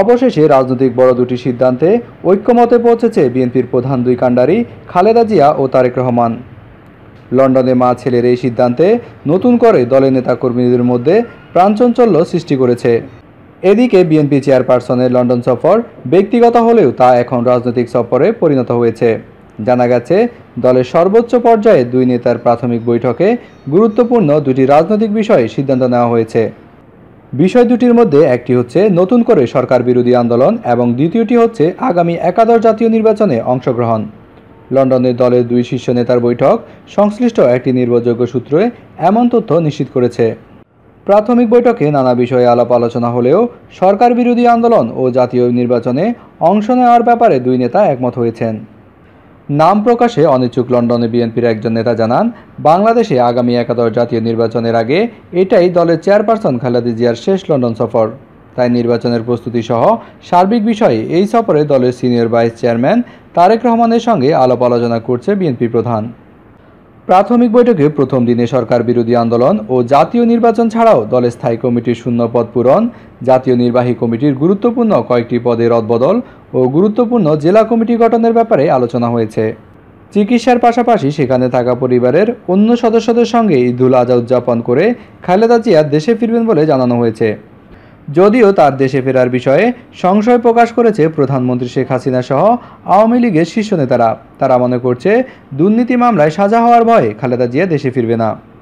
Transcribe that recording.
অবশেষে রাজনৈতিক বড় দুটি সিদ্ধান্তে ঐক্যমতে পৌঁছেছে বিএনপির প্রধান দুই কাণ্ডারি খালেদা জিয়া ও তারেক রহমান। লন্ডনে মা ছেলের এই সিদ্ধান্তে নতুন করে দলের নেতাকর্মীদের মধ্যে প্রাণচঞ্চল্য সৃষ্টি করেছে। এদিকে বিএনপি চেয়ারপারসনের লন্ডন সফর ব্যক্তিগত হলেও তা এখন রাজনৈতিক সফরে পরিণত হয়েছে। জানা গেছে, দলের সর্বোচ্চ পর্যায়ে দুই নেতার প্রাথমিক বৈঠকে গুরুত্বপূর্ণ দুটি রাজনৈতিক বিষয়ে সিদ্ধান্ত নেওয়া হয়েছে। বিষয় দুটির মধ্যে একটি হচ্ছে নতুন করে সরকার বিরোধী আন্দোলন এবং দ্বিতীয়টি হচ্ছে আগামী একাদশ জাতীয় নির্বাচনে অংশগ্রহণ। লন্ডনে দলের দুই শীর্ষ নেতার বৈঠক সংশ্লিষ্ট একটি নির্ভরযোগ্য সূত্রে এমন তথ্য নিশ্চিত করেছে। প্রাথমিক বৈঠকে নানা বিষয়ে আলাপ আলোচনা হলেও সরকার বিরোধী আন্দোলন ও জাতীয় নির্বাচনে অংশ নেওয়ার ব্যাপারে দুই নেতা একমত হয়েছেন। নাম প্রকাশে অনিচ্ছুক লন্ডনে বিএনপির একজন নেতা জানান, বাংলাদেশে আগামী একাদশ জাতীয় নির্বাচনের আগে এটাই দলের চেয়ারপারসন খালেদা জিয়ার শেষ লন্ডন সফর। তাই নির্বাচনের প্রস্তুতি সহ সার্বিক বিষয়ে এই সফরে দলের সিনিয়র ভাইস চেয়ারম্যান তারেক রহমানের সঙ্গে আলাপ আলোচনা করছে বিএনপি প্রধান। প্রাথমিক বৈঠকে প্রথম দিনে সরকার বিরোধী আন্দোলন ও জাতীয় নির্বাচন ছাড়াও দলের স্থায়ী কমিটির শূন্য পদ পূরণ, জাতীয় নির্বাহী কমিটির গুরুত্বপূর্ণ কয়েকটি পদে রদবদল ও গুরুত্বপূর্ণ জেলা কমিটি গঠনের ব্যাপারে আলোচনা হয়েছে। চিকিৎসার পাশাপাশি সেখানে থাকা পরিবারের অন্য সদস্যদের সঙ্গে ঈদুল আজহা উদযাপন করে খালেদা জিয়া দেশে ফিরবেন বলে জানানো হয়েছে। যদিও তার দেশে ফেরার বিষয়ে সংশয় প্রকাশ করেছে প্রধানমন্ত্রী শেখ হাসিনা সহ আওয়ামী লীগের শীর্ষ নেতারা। তারা মনে করছে, দুর্নীতি মামলায় সাজা হওয়ার ভয়ে খালেদা জিয়া দেশে ফিরবে না।